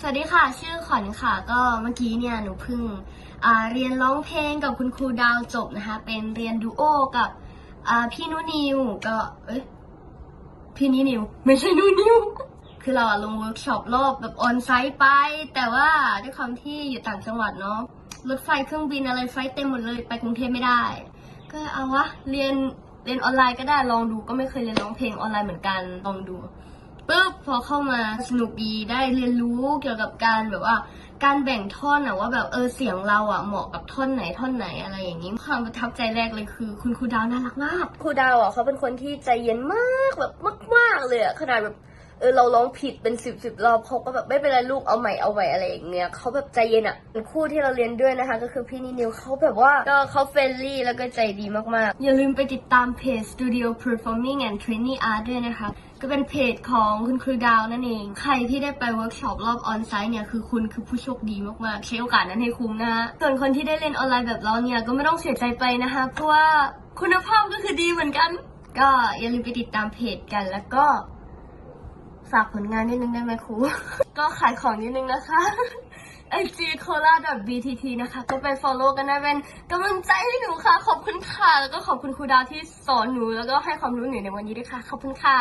สวัสดีค่ะ ชื่อขวัญค่ะ ก็เมื่อกี้เนี่ยหนูเพิ่งเรียนร้องเพลงกับคุณครูดาวจบนะคะ เป็นเรียนดูโอกับพี่นุนิวก็เอ้ยพี่นินิว ไม่ใช่นุนิว คือเราลงเวิร์กช็อปรอบแบบออนไซต์ไป แต่ว่าด้วยความที่อยู่ต่างจังหวัดเนาะรถไฟเครื่องบินอะไรไฟเต็มหมดเลยไปกรุงเทพไม่ได้ ก็เอาวะเรียนเรียนออนไลน์ก็ได้ลองดูก็ไม่เคยเรียนร้องเพลงออนไลน์เหมือนกันลองดู ปุ๊บพอเข้ามาสนุกดีได้เรียนรู้เกี่ยวกับการแบบว่า การแบ่งท่อนอะว่าแบบเออเสียงเราอะเหมาะกับท่อนไหนท่อนไหนอะไรอย่างนี้ความประทับใจแรกเลยคือ คุณครูดาวน่ารักมากครูดาวอะเขาเป็นคนที่ใจเย็นมากแบบมากๆเลยอะขนาดแบบ เออเราร้องผิดเป็นสิบสิบรอบเขาก็แบบไม่เป็นไรลูกเอาใหม่เอาใหม่อะไรอย่างเงี้ยเขาแบบใจเย็นอะเป็นคู่ที่เราเรียนด้วยนะคะ ก็คือพี่นินิวเขาแบบว่าก็เขาเฟรนลี่แล้วก็ใจดีมากๆ อย่าลืมไปติดตามเพจ Studio Performing and Training Art ด้วยนะคะ ก็เป็นเพจของคุณครูดาวนั่นเอง ใครที่ได้ไปเวิร์กช็อปรอบออนไซต์เนี่ยคือคุณคือผู้โชคดีมากๆ ใช้โอกาสนั้นให้คุ้มนะคะส่วนคนที่ได้เรียนออนไลน์แบบเราเนี่ยก็ไม่ต้องเสียใจไปนะคะ เพราะว่าคุณภาพก็คือดีเหมือนกัน ก็อย่าลืมไปติดตามเพจกันแล้วก็ ฝากผลงานนิดนึงได้ไหมครู ก็ขายของนิดนึงนะคะ ig c o l a btt นะคะ ก็ไป follow กันได้เป็นกำลังใจให้หนูค่ะ ขอบคุณค่ะ แล้วก็ขอบคุณครูดาวที่สอนหนู แล้วก็ให้ความรู้หนูในวันนี้ด้วยค่ะ ขอบคุณค่ะ